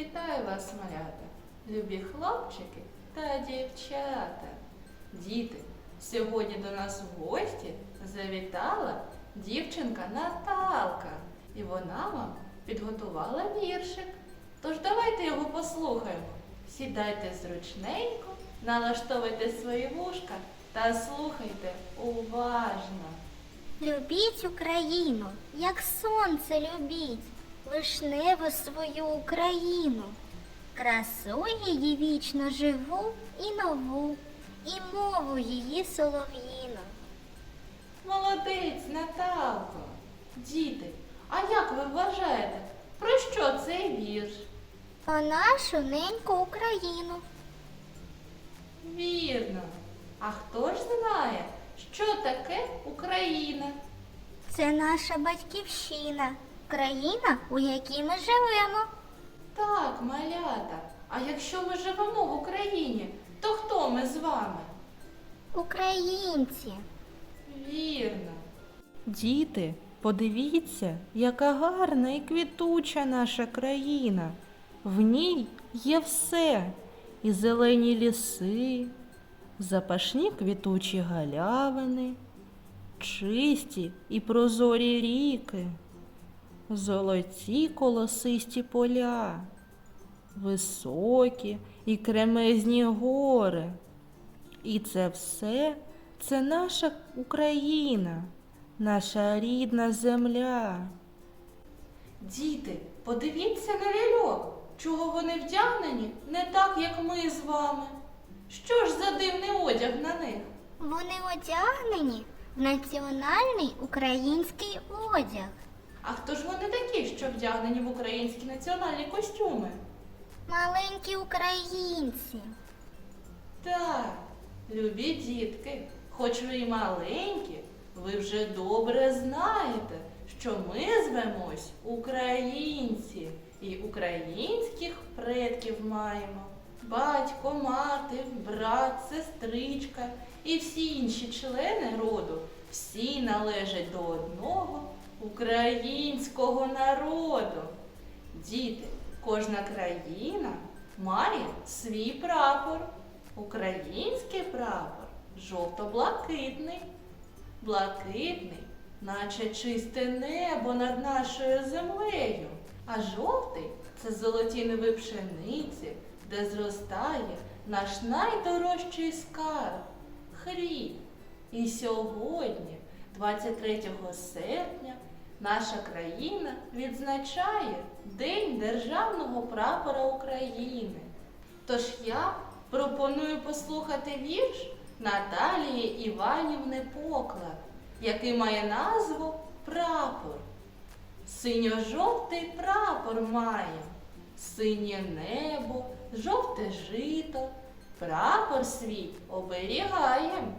Вітаю вас, малята, любі хлопчики та дівчата. Діти, сьогодні до нас в гості завітала дівчинка Наталка, і вона вам підготувала віршик. Тож давайте його послухаємо. Сідайте зручненько, налаштовуйте свої вушка та слухайте уважно. Любіть Україну, як сонце любіть, вишневу свою Україну. Красу її вічно живу і нову, і мову її солов'їну. Молодець, Наталко. Діти, а як ви вважаєте, про що цей вірш? Про нашу неньку Україну. Вірно. А хто ж знає, що таке Україна? Це наша батьківщина, країна, у якій ми живемо. Так, малята. А якщо ми живемо в Україні, то хто ми з вами? Українці. Вірно. Діти, подивіться, яка гарна і квітуча наша країна. В ній є все і зелені ліси, запашні квітучі галявини, чисті і прозорі ріки, золоті колосисті поля, високі і кремезні гори. І це все це наша Україна, наша рідна земля. Діти, подивіться на ляльок. Чого вони вдягнені не так, як ми з вами. Що ж за дивний одяг на них? Вони одягнені в національний український одяг. А хто ж вони такі, що вдягнені в українські національні костюми? Маленькі українці. Так, любі дітки, хоч ви й маленькі, ви вже добре знаєте, що ми звемось українці і українських предків маємо. Батько, мати, брат, сестричка і всі інші члени роду всі належать до одного українського народу. Діти, кожна країна має свій прапор. Український прапор жовто-блакитний, блакитний, наче чисте небо над нашою землею. А жовтий це золоті ниви пшениці, де зростає наш найдорожчий скарб хліб. І сьогодні, 23 серпня, наша країна відзначає День Державного прапора України. Тож я пропоную послухати вірш Наталії Іванівни Поклад, який має назву Прапор. Синьо-жовтий прапор має, синє небо, жовте жито, прапор свій оберігаєм.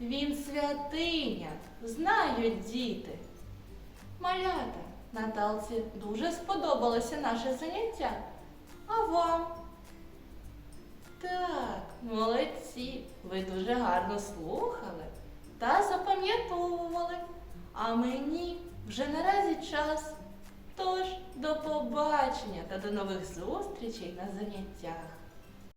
Він святиня, знають діти. Малята, Наталці дуже сподобалося наше заняття. А вам? Так, молодці, ви дуже гарно слухали та запам'ятовували. А мені вже наразі час. Тож до побачення та до нових зустрічей на заняттях.